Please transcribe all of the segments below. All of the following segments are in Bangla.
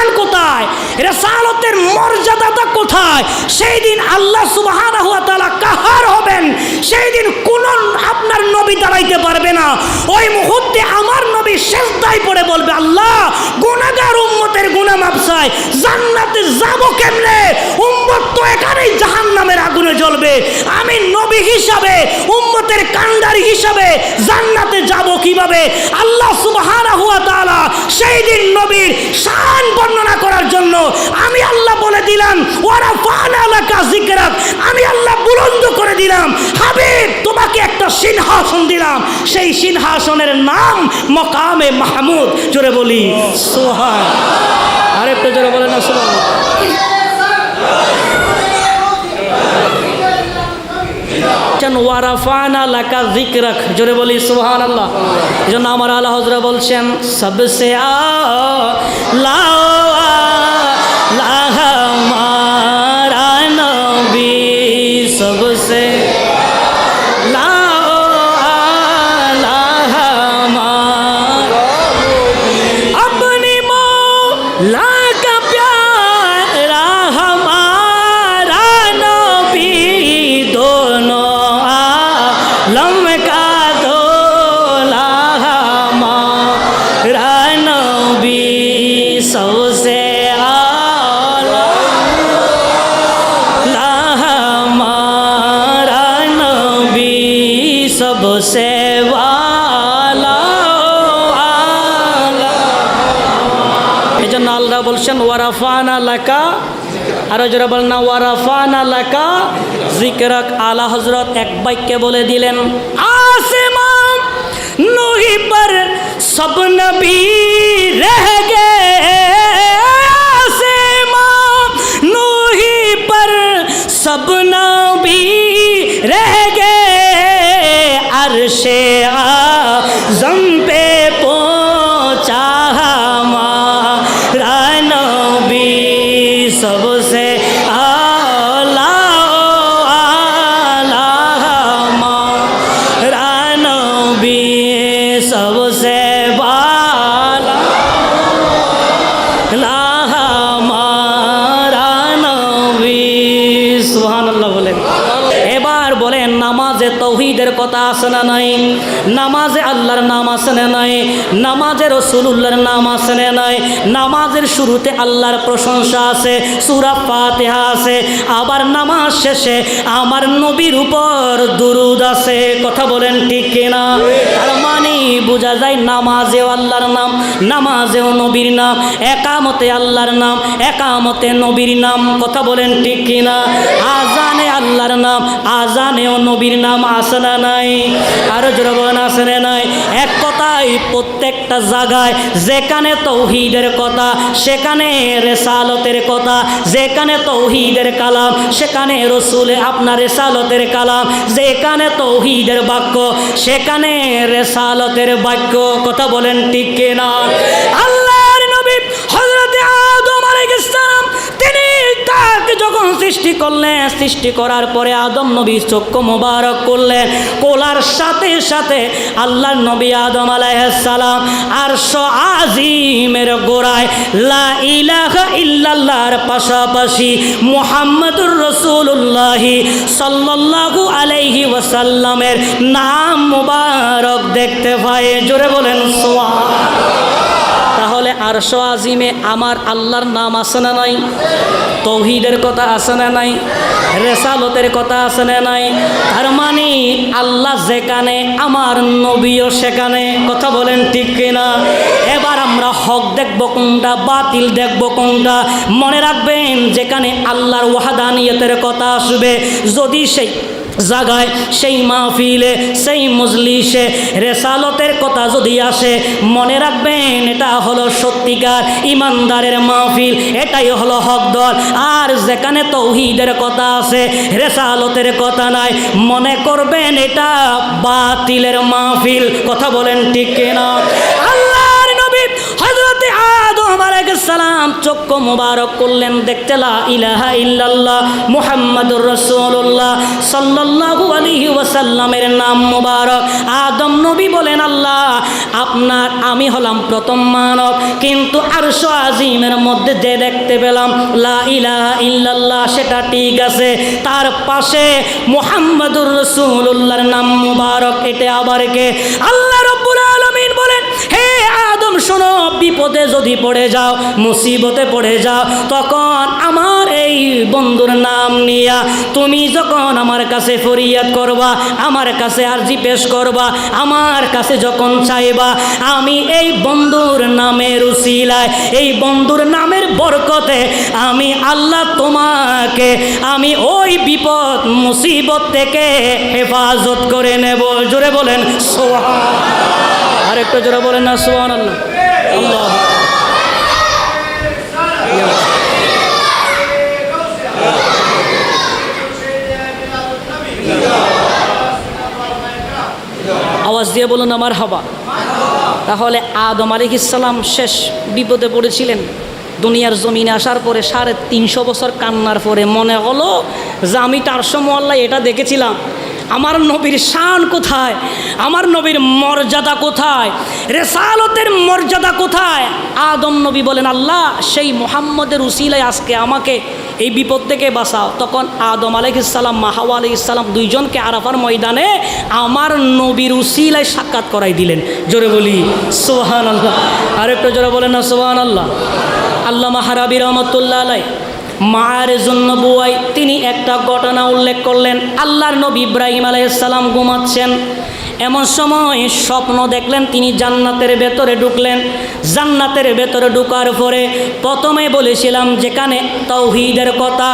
শান কোথায়? রেসালতের মর্যাদাটা কোথায়? সেই দিন আল্লাহ ওয়া কাহার হবেন? সেই দিন কোন আপনার নবী দাঁড়াইতে পারবে না। ওই মুহূর্তে আমার নবী শেষদায় পড়ে বলবে, আল্লাহ, গুনাহগার উম্মতের গুনাহ মাপ চাই। জান্নাতে যাব কেমনে? উম্মত তো এখানেই জাহান্নামের আগুনে জ্বলবে। আমি নবী হিসাবে উম্মতের কান্ডারি হিসাবে জান্নাতে যাব কীভাবে? আল্লাহ সুবহানাহু হুয়া তাআলা সেই দিন নবীর শান বর্ণনা করার জন্য আমি আল্লাহ বলে দিলাম ওরা ফানা লাকা যিকরাক। আমি আল্লাহ বুলন্দ করে দিলাম, হাবিব, তোমাকে একটা সিংহাসন দিলাম। সেই সিংহাসনের নাম মকামে মাহমুদ। জোরে বলি সোহান আরেকটু জোরে বলে না সোহান বলছেন, ওয়ারাফানা লাকা রাখ জোরে বলি, সুবহানাল্লাহ। এই জন্য আমার আল্লাহ হজরা বলছেন সবসে আলা ওয়ারাফানা লাকা আরও যারা বলেন না ওয়ারাফানা লাকা জিকরাক আলা হজরত এক বাক্যে বলে দিলেন আসেমা নহি পর সব নবী রহ গে আসেমা নহি পর সব নবী রহ গে আল্লাহর নাম আছে না নাই, নামাজে রসুলুল্লাহর নাম আছে না নাই, নামাজের শুরুতে আল্লাহর প্রশংসা আছে, সুরা ফাতিহা আছে, আবার নামাজ শেষে আমার নবীর উপর দুরুদ আছে, কথা বলেন ঠিক কিনা? তার মানে বোঝা যায় নামাজেও আল্লাহর নাম, নামাজেও নবীর নাম, একামতে আল্লাহর নাম, একামতে নবীর নাম, কথা বলেন ঠিক কিনা? আজানে আল্লাহর নাম, আজানেও নবীর নাম আসে না নাই? আরও জোরবন আসে না নাই? এক কথাই প্রত্যেকটা জায়গায়, যেখানে তৌহিদের কথা, সেখানে রেসালতের কথা, যেখানে তৌহিদের কালাম, সেখানে রসুলে আপনার রেসালতের কালাম, যেখানে তৌহিদের বাক্য, সেখানে রেসালতের বাক্য, কথা বলেন ঠিক কিনা? আল্লাহর তাকে যখন সৃষ্টি করলেন, সৃষ্টি করার পরে আদম নবী চক্ষু মোবারক করলেন। কোলার সাথে সাথে আল্লাহ নবী আদম আলাইহিস সালাম আরশ আজিমের গোড়ায়, লা ইল্লাল্লাহর পাশাপাশি মুহাম্মাদুর রাসূলুল্লাহ সাল্লাল্লাহু আলাইহি ওয়াসাল্লামের নাম মুবারক দেখতে পায়। জোরে বলেন তাহলে আরশ আজিমে আমার আল্লাহর নাম আছে না নাই? তৌহিদের কথা আছে না নাই? রেসালতের কথা আছে না নাই? তার মানে আল্লাহ যেখানে, আমার নবীও সেখানে। কথা বলেন ঠিক কিনা? এবার আমরা হক দেখব কোনটা, বাতিল দেখব কোনটা। মনে রাখবেন, যেখানে আল্লাহর ওয়াহাদানিয়তের কথা আসবে, যদি সেই জাগায়, সেই মাহফিলে, সেই মজলিসে রেসালতের কথা যদি আসে, মনে রাখবেন এটা হলো সত্যিকার ইমানদারের মাহফিল, এটাই হলো হক দল। আর যেখানে তৌহিদের কথা আছে, রেসালতের কথা নাই, মনে করবেন এটা বাতিলের মাহফিল। কথা বলেন ঠিক কিনা? চক্ষু মুবারক করলেন, দেখতে লা ইলাহা ইল্লাল্লাহ মুহাম্মাদুর রাসূলুল্লাহ সাল্লাল্লাহু আলাইহি ওয়াসাল্লামের নাম মুবারক। আদম নবী বলেন, আল্লাহ, আপনার আমি হলাম প্রথম মানব, কিন্তু আরশ আজিমের মধ্যে যে দেখতে পেলাম, লা ইলাহা ইল্লাল্লাহ, সেটা ঠিক আছে। তার পাশে মুহাম্মাদুর রাসূলুল্লাহর নাম মুবারক, এটা আবার কে? আল্লাহ রব্বুল শোনো, বিপদে যদি পড়ে যাও, মুসিবতে পড়ে যাও, তখন আমার এই বন্ধুর নাম নিয়া তুমি যখন আমার কাছে ফরিয়াদ করবা, আমার কাছে আরজি পেশ করবা, আমার কাছে যখন চাইবা, আমি এই বন্ধুর নামের উসিলায়, এই বন্ধুর নামের বরকতে আমি আল্লাহ তোমাকে, আমি ওই বিপদ, মুসিবত থেকে হেফাজত করে নেব। জোরে বলেন সোহা আর একটু জোরে বলেন না, সোহান আল্লাহ। আওয়াজ দিয়ে বলুন আমার হাবা। তাহলে আদম আলিক ইসলাম শেষ বিপদে পড়েছিলেন। দুনিয়ার জমিনে আসার পরে সাড়ে তিনশো বছর কান্নার পরে মনে হলো যে আমি তার সময় আল্লাহ এটা দেখেছিলাম। আমার নবীর শান কোথায়? আমার নবীর মর্যাদা কোথায়? রেসালতের মর্যাদা কোথায়? আদম নবী বলেন, আল্লাহ, সেই মোহাম্মদের উসিলায় আজকে আমাকে এই বিপদ থেকে বাঁচাও। তখন আদম আলাইসাল্লাম মাহাওয়া আলাইসাল্লাম দুইজনকে আরাফার ময়দানে আমার নবীর উসিলায় সাক্ষাৎ করাই দিলেন। জোরে বলি সোহান আল্লাহ আরেকটু জোরে বলেন না সোহান আল্লাহ আল্লাহ মাহারাবি রহমতুল্লাহ আলাই মায়ের জন্য বুয়াই তিনি একটা ঘটনা উল্লেখ করলেন। আল্লাহর নবী ইব্রাহিম আলাইসাল্লাম ঘুমাচ্ছেন। এমন সময় স্বপ্ন দেখলেন, তিনি জান্নাতের ভেতরে ঢুকলেন। জান্নাতের ভেতরে ঢুকার পরে প্রথমে বলেছিলাম, যেখানে তৌহিদের কথা,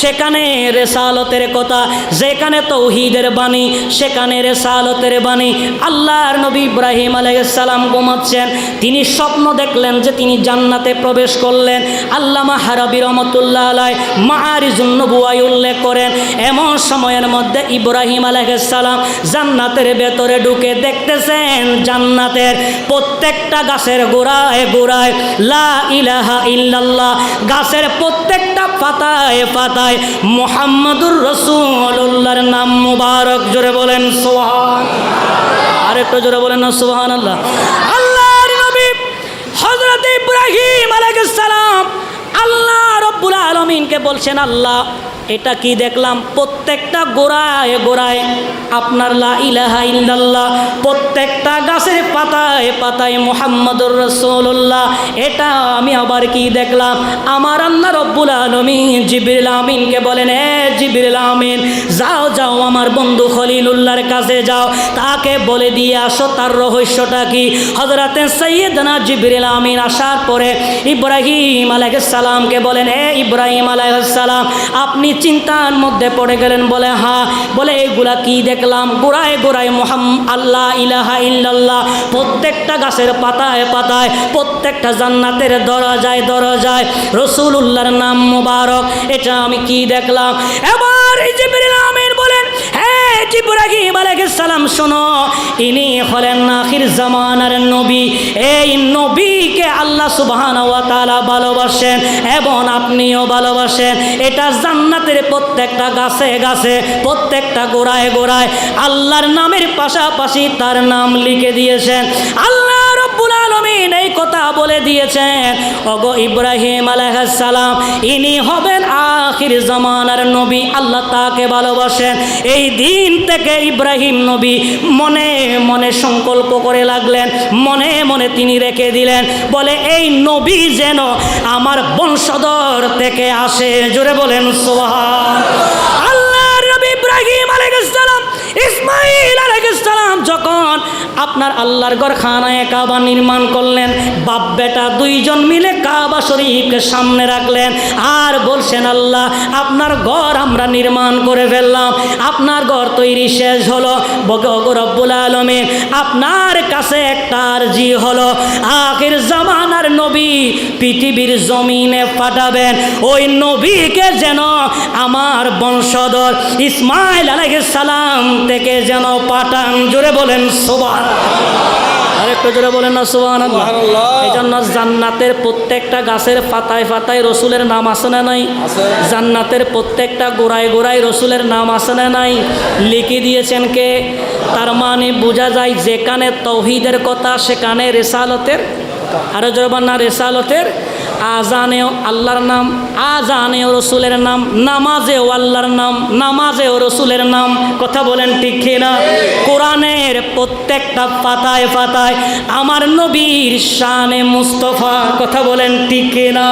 সেখানে রেসালতের কথা, যেখানে তৌহিদের বাণী, সেখানে রেসালতের বাণী। আল্লাহর নবী ইব্রাহিম আলাইসাল্লাম ঘুমাচ্ছেন। তিনি স্বপ্ন দেখলেন যে তিনি জান্নাতে প্রবেশ করলেন। আল্লামা হারাবি রহমতুল্লাহ আলাই মাহারিজুন্ন বুয়াই উল্লেখ করেন, এমন সময়ের মধ্যে ইব্রাহিম আলাইসাল্লাম জান্নাতের ভেতরে ঢুকে দেখতেছেন জান্নাতের প্রত্যেকটা গাছের গোড়ায় গোড়ায়, লা ইলাহা ইল্লাল্লাহ, গাছের প্রত্যেকটা পাতায় পাতায় মোহাম্মদুর রসুল্লাহর নাম মুবারক। জোরে বলেন সোহান আরেকটু জোরে বলেন না সোহান আল্লাহ আল্লাহর নবী হজরত ইব্রাহিম আলাইহিস সালাম আল্লাহ রব্বুল আলমিনকে বলছেন, আল্লাহ এটা কি দেখলাম? প্রত্যেকটা গোড়ায় গোড়ায় আপনার লা ইলাহা ইল্লাল্লাহ, প্রত্যেকটা গাছের পাতায় পাতায় মোহাম্মদুর রসুল্লাহ এটা আমি আবার কি দেখলাম? আমার আল্লাহ রব্বুল আলমিন জিবির আমিনকে বলেন, এ জিবির আমিন, যাও যাও আমার বন্ধু খলিলুল্লাহর কাছে যাও। তাকে বলে দিয়ে আসো, তার রহস্যটা কি? হজরতে সৈয়দনা জিবির আমিন আসার পরে ইব্রাহিম আলাইসালামকে বলেন, এ ইব্রাহিম আলাইসালাম আপনি চিন্তার মধ্যে পড়ে গেলেন, বলে হ্যাঁ বলে, এগুলা কি দেখলাম? গোড়ায় গোড়ায় মোহাম আল্লাহ ইলাহা ইল্লাল্লাহ, প্রত্যেকটা গাছের পাতায় পাতায়, প্রত্যেকটা জান্নাতের দরজায় দরজায় রসুল উল্লাহর নাম মুবারক, এটা আমি কি দেখলাম? এবার এই যে ইব্রাহিম আলাইহিস সালাম, শোনো, ইনি হলেন আখির জামানার নবী। এই নবীকে আল্লাহ সুবহানাহু ওয়া তাআলা ভালোবাসেন এবং আপনিও ভালোবাসেন। এটা জান্নাতের প্রত্যেকটা গাছে গাছে, প্রত্যেকটা গোড়ায় গোড়ায় আল্লাহর নামের পাশাপাশি তার নাম লিখে দিয়েছেন। আল্লাহ আলমিন এই কথা বলে দিয়েছেন। অগো ইব্রাহিম আলাইসালাম ইনি হবেন আখির জামানার নবী, আল্লাহ তাকে ভালোবাসেন। এই দিন থেকে ইব্রাহিম নবী মনে মনে সংকল্প করে লাগলেন, মনে মনে তিনি রেখে দিলেন, বলে, এই নবী যেন আমার বংশধর থেকে আসে। জোরে বলেন সোহান আপনার আল্লাহর ঘর খানায় কাবা নির্মাণ করলেন, বাপ বেটা দুইজন মিলে কাবা শরীফকে সামনে রাখলেন আর বলছেন, আল্লাহ, আপনার ঘর আমরা নির্মাণ করে ফেললাম, আপনার ঘর তৈরি শেষ হলো রব্বুল আলমে, আপনার কাছে একটা আর্জি হলো, আখের জামানার নবী পৃথিবীর জমিনে পাঠাবেন। ওই নবীকে যেন আমার বংশধর ইসমাইল আলাইহিস সালাম থেকে যেন পাঠান। জোরে বলেন সোবার আরেকটু জোরে বলেন না সুবহানাল্লাহ। সুবহানাল্লাহ। এই জন্য জান্নাতের প্রত্যেকটা গাছের পাতায় পাতায় রসুলের নাম আছে না নাই? জান্নাতের প্রত্যেকটা গোড়ায় গোড়ায় রসুলের নাম আছে না নাই? লিখে দিয়েছেন কে? তার মানে বোঝা যায় যেখানে তৌহিদের কথা সেখানে রেসালতের আরও জোরবান না রেসালতের আজানেও আল্লাহর নাম, আজানেও রসুলের নাম নামাজে ও আল্লাহর নাম, নামাজেও রসুলের নাম। কথা বলেন ঠিক কিনা? কোরআনের প্রত্যেকটা পাতায় পাতায় আমার নবীর শানে মুস্তফা। কথা বলেন ঠিক কিনা?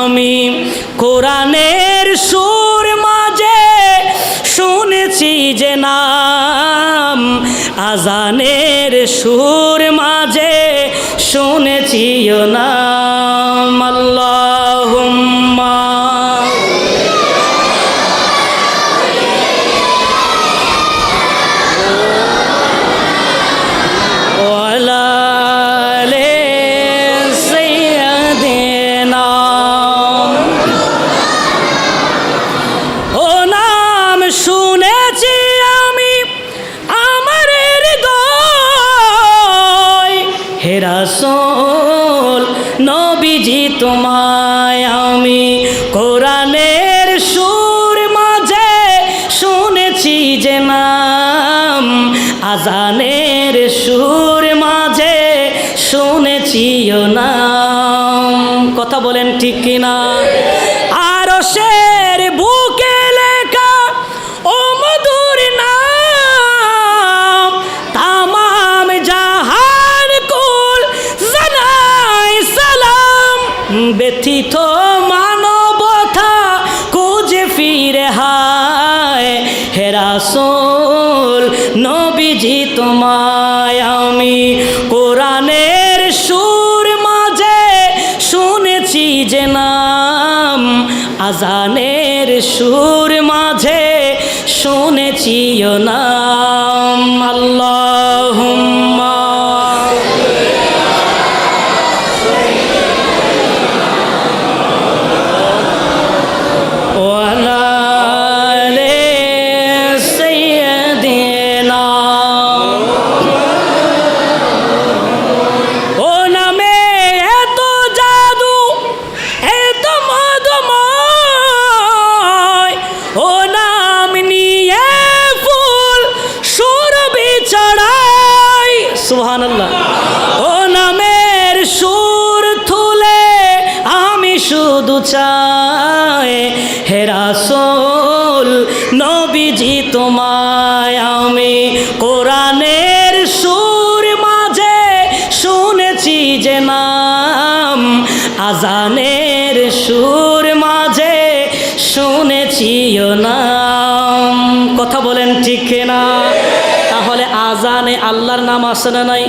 আমি কোরআনের সুর মাঝে শুনেছি যে নাম আজানের সুর মাঝে শুনেছিও না আল্লাহুম্মা হেরাসোল নবীজি তোমায় নবীজি তোমায় আমি। কোরআনের সুর মাঝে শুনেছি যে নাম আজানের সুর মাঝে শুনেছিও ও সুবহানাল্লাহ। ও নামের সুর তুলে আমি শুধু চাই হেরাসোল নবীজি তোমায় আমি কোরআনের সুর মাঝে শুনেছি যে নাম আজানের সুর। আল্লাহর নাম আছে না নাই?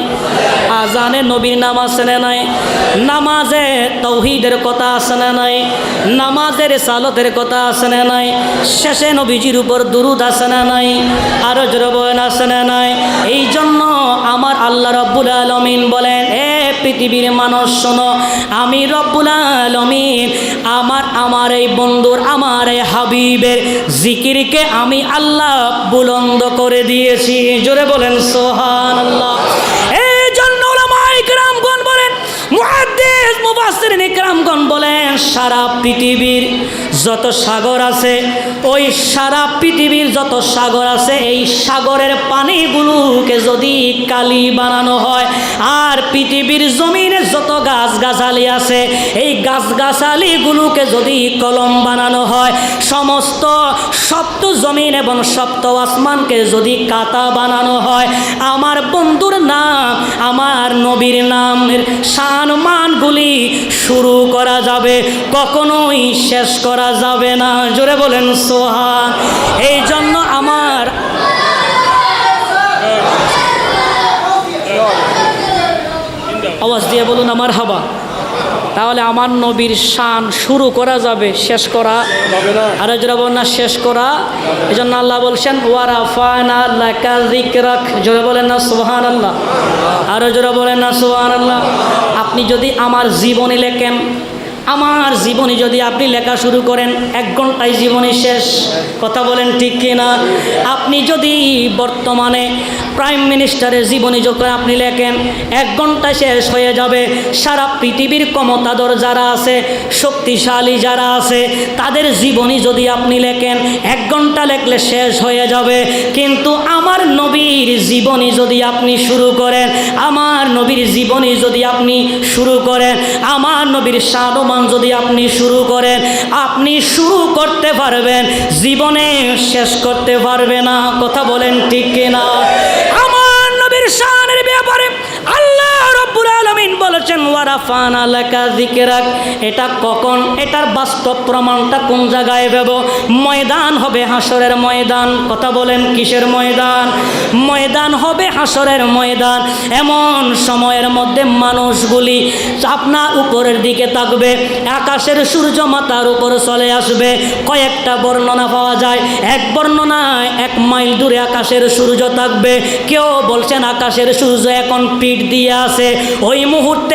আজানে নবীর নাম আছে না নাই? নামাজে তৌহিদের কথা আছে না নাই? নামাজের সালতের কথা আছে না নাই? শেষে নবীজির উপর দুরুদ আছে না নাই? আরও জরবয়ন আছে না নাই? এই জন্য আমার আল্লাহ রব্বুল আলমিন বলেন পৃথিবীর মানুষ, শোনো, আমি রব্বুল আলমিন, আমার আমার এই বন্ধুর, আমার এই হাবিবের জিকিরকে আমি আল্লাহ বুলন্দ করে দিয়েছি। জোরে বলেন সোহান আল্লাহ সারা পৃথিবীর যত সাগর আছে, ওই সারা পৃথিবীর যত সাগর আছে, এই সাগরের পানিগুলোকে যদি কালি বানানো হয়, আর পৃথিবীর জমিনে যত গাছ গাছালি আছে, এই গাছ গাছালিগুলোকে যদি কলম বানানো হয়, সমস্ত সপ্ত জমিন এবং সপ্ত আসমানকে যদি কাতা বানানো হয়, আমার বন্ধুর নাম, আমার নবীর নামের সানমানগুলি শুরু করা যাবে। কখনোই শেষ করা যাবে না। জোরে বলেন সোহা এই জন্য আমার আওয়াজ দিয়ে বলুন, আমার হাবা। তাহলে আমার নবীর শান শুরু করা যাবে, শেষ করা। আরও যারা বলেন না, শেষ করা। এই জন্য আল্লাহ বলছেন ওয়ারা ফানা লাকা যিকরাক। জোরে বলেন না সুবহান আল্লাহ আরও জোরে বলেন না সুবহান আল্লাহ আপনি যদি আমার জীবনী লেখেন আমার জীবনী যদি আপনি লেখা শুরু করেন, এক ঘন্টায় জীবনী শেষ। কথা বলেন ঠিক কিনা? আপনি যদি বর্তমানে প্রাইম মিনিস্টারের জীবনী যখন আপনি লেখেন, এক ঘণ্টা শেষ হয়ে যাবে। সারা পৃথিবীর ক্ষমতাধর যারা আছে, শক্তিশালী যারা আছে, তাদের জীবনী যদি আপনি লেখেন, এক ঘণ্টা লেখলে শেষ হয়ে যাবে। কিন্তু আমার নবীর জীবনী যদি আপনি শুরু করেন, আমার নবীর জীবনী যদি আপনি শুরু করেন, আমার নবীর সাধমান যদি আপনি শুরু করেন, আপনি শুরু করতে পারবেন, জীবনে শেষ করতে পারবে না। কথা বলেন ঠিক কিনা? বলেছেন ওয়ারাফান আলাকা যিকরাক। এটা কখন? এটার বাস্তব প্রমাণটা কোন জায়গায় পাব? ময়দান হবে হাসরের ময়দান। কথা বলেন, কিসের ময়দান? ময়দান হবে হাসরের ময়দান। এমন সময়ের মধ্যে মানুষগুলি আপনার উপরের দিকে থাকবে আকাশের সূর্য মাতার উপর চলে আসবে। কয়েকটা বর্ণনা পাওয়া যায়। এক বর্ণনায় এক মাইল দূরে আকাশের সূর্য থাকবে কেউ বলছেন, আকাশের সূর্য এখন পিঠ দিয়ে আছে। ওই মুহূর্তে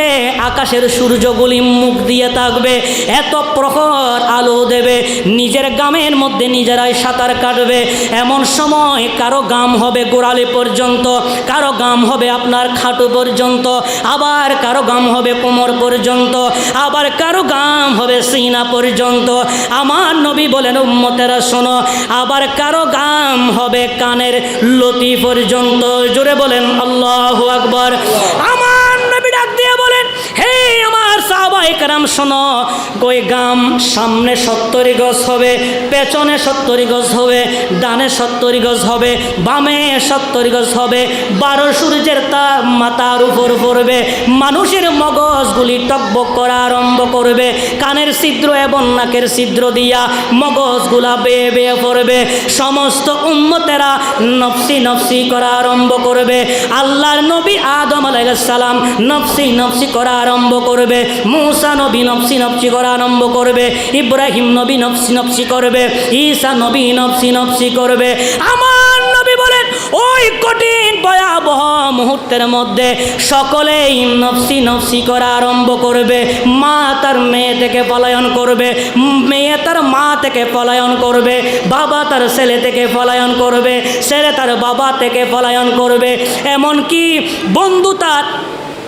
আকাশের সূর্যগুলি মুখ দিয়ে থাকবে এত প্রখর আলো দেবে, নিজের গামের মধ্যে নিজেরাই সাঁতার কাটবে। এমন সময় কারও গাম হবে গোড়ালি পর্যন্ত, কারও গাম হবে আপনার খাটু পর্যন্ত, আবার কারও গাম হবে কোমর পর্যন্ত, আবার কারও গাম হবে সিনা পর্যন্ত। আমার নবী বলেন, উম্মতেরা, শোনো, আবার কারও গাম হবে কানের লতি পর্যন্ত। জোরে বলেন, আল্লাহ আকবর। কারাম শোনো কই গাম সামনে সত্তরি গজ হবে, পেছনে সত্তরি গজ হবে, ডানে সত্তরি গজ হবে, বামে সত্তরি গজ হবে, বারো সূর্যের তাপ মাথার উপর পড়বে, মানুষের মগজগুলি টকবক করা আরম্ভ করবে, কানের ছিদ্র এবং নাকের ছিদ্র দিয়া মগজগুলা বেয়ে বেয়ে পড়বে, সমস্ত উম্মতেরা নফসি নফসি করা আরম্ভ করবে, আল্লাহর নবী আদম আলাইসালাম নফসি নফসি করা আরম্ভ করবে, মুসা নবী নফসি নফসি করা আরম্ভ করবে, ইব্রাহিম নবী নফসি নফসি করবে, ঈসা নবী নফসি নফসি করবে। আমার নবী বলেন, ওই কঠিন ভয়াবহ মুহূর্তের মধ্যে সকলেই নফসি নফসি করা আরম্ভ করবে। মা তার মেয়ে থেকে পলায়ন করবে, মেয়ে তার মা থেকে পলায়ন করবে, বাবা তার ছেলে থেকে পলায়ন করবে, ছেলে তার বাবা থেকে পলায়ন করবে। এমনকি বন্ধু তার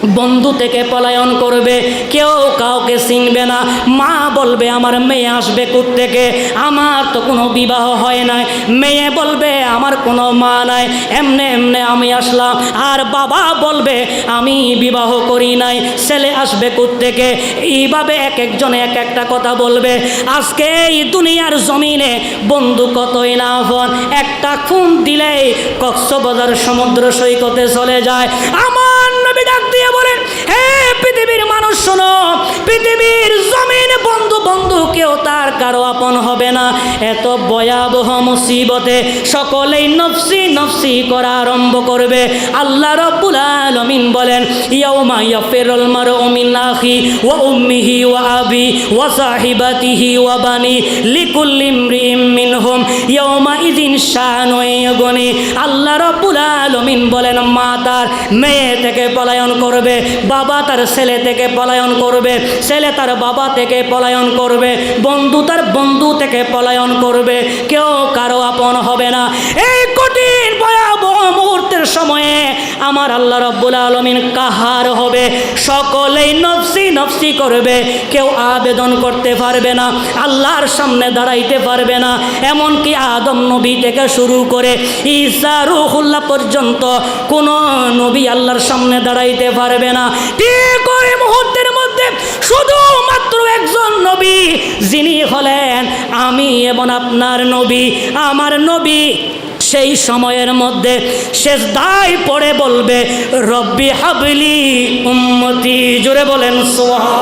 বন্ধু থেকে পলায়ন করবে। কেউ কাউকে চিনবে না। মা বলবে, আমার মেয়ে আসবে থেকে আমার তো কোনো বিবাহ হয় নাই। মেয়ে বলবে, আমার কোনো মা নাই। এমনে এমনে আমি আসলাম। আর বাবা বলবে, আমি বিবাহ করি নাই। ছেলে আসবে থেকে এইভাবে এক একজনে এক একটা কথা বলবে। আজকে এই দুনিয়ার জমিনে বন্ধু কতই না হন একটা খুন দিলেই কক্সবাজার সমুদ্র সৈকতে চলে যায়। আমার দিয়ে বলেন, হে পৃথিবীর মানুষ, শোনো, পৃথিবীর জমিনে বন্ধু বন্ধু কেউ তার কারও আপন হবে না। এত ভয়াবহ মুসিবতে সকলেই নফসি নফসি করা আরম্ভ করবে। আল্লাহ রব্বুল আলামিন বলেন, ইয়াউমা ইয়াফিরুল মারউ মিন আখি ওয়া উম্মিহি ওয়া আবি ওয়া সাহিবাতিহি ওয়া বানি লিকুল্লি ইমরিইম মিনহুম। ইয়াউমা ইযিন শানু ইয়াগনি। আল্লাহ রব্বুল আলামিন বলেন, মা তার মেয়ে থেকে পলায়ন করবে, বাবা তার ছেলে থেকে পলায়ন করবে, ছেলে তার বাবা থেকে পলায়ন করবে, বন্ধু তার বন্ধু থেকে পলায়ন করবে, কেউ কারও আপন হবে না। এই কঠিন ভয়াবহ মুহূর্তের সময়ে আমার আল্লাহ রব্বুল আলমিন কাহার হবে? সকলেই নফসি নফসি করবে। কেউ আবেদন করতে পারবে না, আল্লাহর সামনে দাঁড়াইতে পারবে না। এমনকি আদম নবী থেকে শুরু করে ঈসা রুহুল্লাহ পর্যন্ত কোনো নবী আল্লাহর সামনে দাঁড়াইতে পারবে না। ঠিক ওই মুহূর্তের মধ্যে শুধুমাত্র একজন নবী, যিনি হলেন আমি এবং আপনার নবী। আমার নবী সেই সময়ের মধ্যে শেষ দায় পড়ে বলবে, রব্বি হাবলি উম্মতি। জোরে বলেন সোহা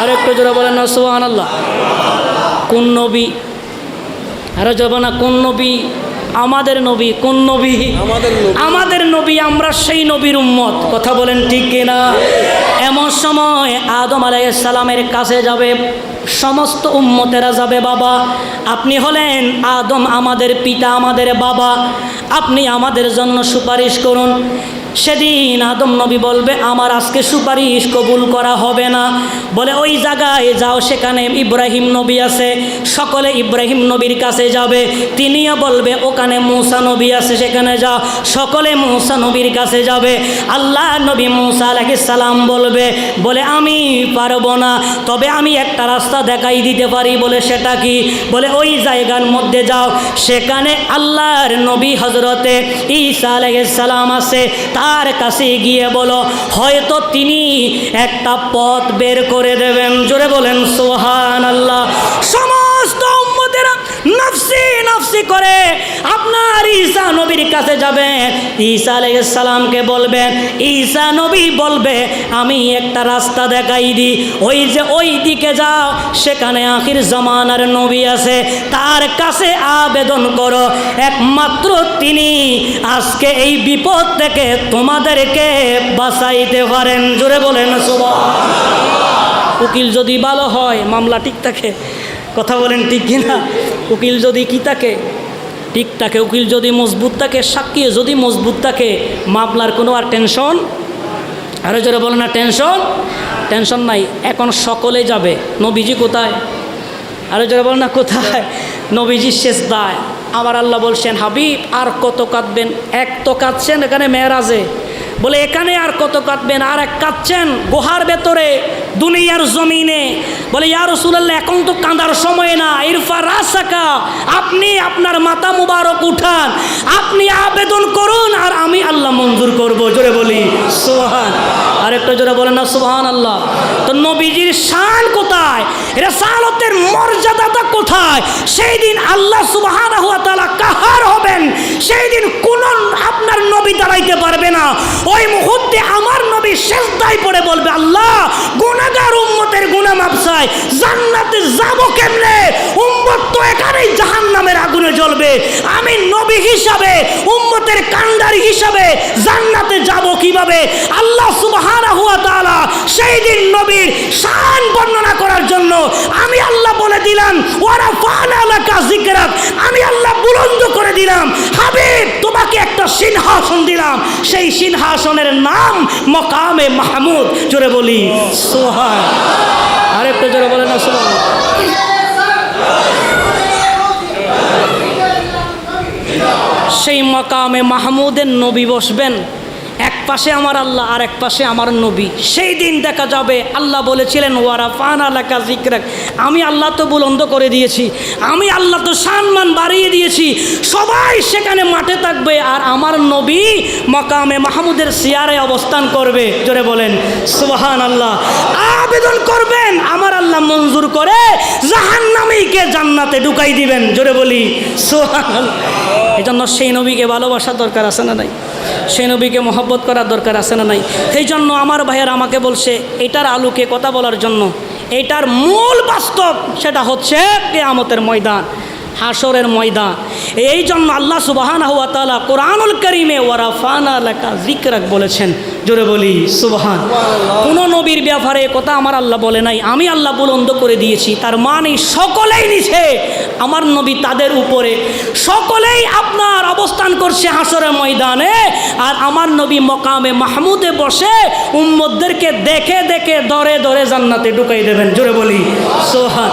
আর একটু জোরে বলেন না সোহান আল্লাহ কোন নবী, আরও যাব না কোন নবী আমাদের নবী কোন নবী? আমাদের নবী। আমরা সেই নবীর উম্মত। কথা বলেন ঠিক কিনা? এমন সময় আদম আলাইসালামের কাছে যাবে সমস্ত উম্মতেরা যাবে বাবা আপনি হলেন আদম আমাদের পিতা আমাদের বাবা আপনি আমাদের জন্য সুপারিশ করুন। সেদিন আদম নবী বলবে, আমার আজকে সুপারিশ কবুল করা হবে না। বলে, ওই জায়গায় যাও, সেখানে ইব্রাহিম নবী আছে, সকলে ইব্রাহিম নবীর কাছে যাবে। তিনিও বলবে, ওখানে মূসা নবী আছে, সেখানে যাও, সকলে মূসা নবীর কাছে যাবে। আল্লাহ নবী মূসা সালাম বলবে, বলে, আমি পারব না, তবে আমি একটা রাস্তা দেখাই দিতে পারি। বলে, সেটা কি? বলে, ওই জায়গার মধ্যে যাও, সেখানে আল্লাহর নবী হজরতে ঈসা সালাম আছে তার কাছে গিয়ে বলো, হয়তো তিনি একটা পথ বের করে দেবেন। জোরে বলেন সোহান আল্লাহ উম্মতেরা নফসি করে আপনার ঈসা নবীর কাছে যাবেন ঈসা আলাইহিস সালামকে বলবেন ঈসা নবী বলবে, আমি একটা রাস্তা দেখাই দিই ওই যে ওই দিকে যাও, সেখানে আখির জমানার নবী আছে। তার কাছে আবেদন করো। একমাত্র তিনি আজকে এই বিপদ থেকে তোমাদেরকে বাঁচাইতে পারেন। জোরে বলেন সুবহান উকিল যদি ভালো হয়, মামলা ঠিক থাকে। কথা বলেন ঠিক কিনা? উকিল যদি কি থাকে ঠিক থাকে উকিল যদি মজবুত থাকে সাক্ষী যদি মজবুত থাকে মামলার কোনো আর টেনশন? আরও জোরে বলে না, টেনশন? টেনশন নাই, এখন সকলে যাবে। নবীজি কোথায়? আরও জোরে বলে না, কোথায়? নবীজি শেষ দায় আমার আল্লাহ বলছেন, হাবিব, আর কত কাঁদবেন? এক তো কাঁদছেন এখানে মেয়েরাজে। বলে, এখানে আর কত কাঁদবেন? আর এক কাঁদছেন গুহার ভেতরে, দুনিয়ার জমিনে। বলে, ইয়া রসুলাল্লাহ, এখন তো কাঁদার সময় না। ইরফা রাসাকা, আপনি আপনার মাথা মুবারক উঠান। আপনি আবেদন করুন আর আমি আল্লাহ মঞ্জুর করব। জোরে বলি সোহান আরেকটা জোরে বলেন না সোহান আল্লাহ তো নবীজির শান কোথায়? রেসালতের মর্যাদাটা কোথায়? সেই দিন আল্লাহ সুবহান কাহার হবেন? সেই দিন কোন আপনার নবী দাঁড়াইতে পারবে না। ওই মুহূর্তে আমার নবী শেষদায় পড়ে বলবে, আল্লাহ, গুনাহগার উম্মতের গুনাহ মাপ চাই। জান্নাতে যাব কেমনে? উম্মত তো এখানেই জাহান্নামের আগুনে জ্বলবে। আমি নবী হিসাবে, উম্মতের কান্ডারি হিসাবে জান্নাতে যাব কীভাবে? আল্লাহ সুবহানাহু সেই দিন নবীর শান বর্ণনা করার জন্য আমি আল্লাহ বলে দিলাম আমি আল্লাহ বুলন্দ করে দিলাম, হাবিব, তোমাকে একটা সিংহাসন দিলাম। সেই সিংহাসনের নাম মকামে মাহমুদ। জোরে বলি সোহান আরেকটা জোরে বলে না সোহান সেই মকামে মাহমুদের নবী বসবেন। এক পাশে আমার আল্লাহ আর এক পাশে আমার নবী। সেই দিন দেখা যাবে আল্লাহ বলেছিলেন ওয়ারা ফান আলাকা জিক্রাক আমি আল্লাহ তো বুলন্দ করে দিয়েছি, আমি আল্লাহ তো সম্মান বাড়িয়ে দিয়েছি। সবাই সেখানে মাঠে থাকবে আর আমার নবী মকামে মাহমুদের সিয়ারে অবস্থান করবে। জোরে বলেন সুবাহান আল্লাহ আবেদন করবেন, আমার আল্লাহ মঞ্জুর করে জাহান্নামীকে জান্নাতে ঢুকাই দিবেন। জোরে বলি এই জন্য সেই নবীকে ভালোবাসা দরকার আছে না নাই? সেই নবীকে মহব্বত করার দরকার আছে না নাই? সেই জন্য আমার ভাইয়ের আমাকে বলছে, এটার আলোকে কথা বলার জন্য, এটার মূল বাস্তব সেটা হচ্ছে কেয়ামতের ময়দান। হাসরের ময়দান। এই জন্য আল্লাহ সুবাহান হুয়া তালা কোরআনুল করিমে ওয়ারাফানা লেখা জিকরাক বলেছেন। জোরে বলি সুবাহান। কোন নবীর ব্যাপারে কথা আমার আল্লাহ বলে নাই। আমি আল্লাহ বুলন্দ করে দিয়েছি। তার মানে সকলেই নিছে। আমার নবী তাদের উপরে। সকলেই আপনার অবস্থান করছে হাসরের ময়দানে। আর আমার নবী মকামে মাহমুদে বসে উম্মদদেরকে দেখে দেখে দরে দরে জান্নাতে ঢুকাই দেবেন। জোরে বলি সোহান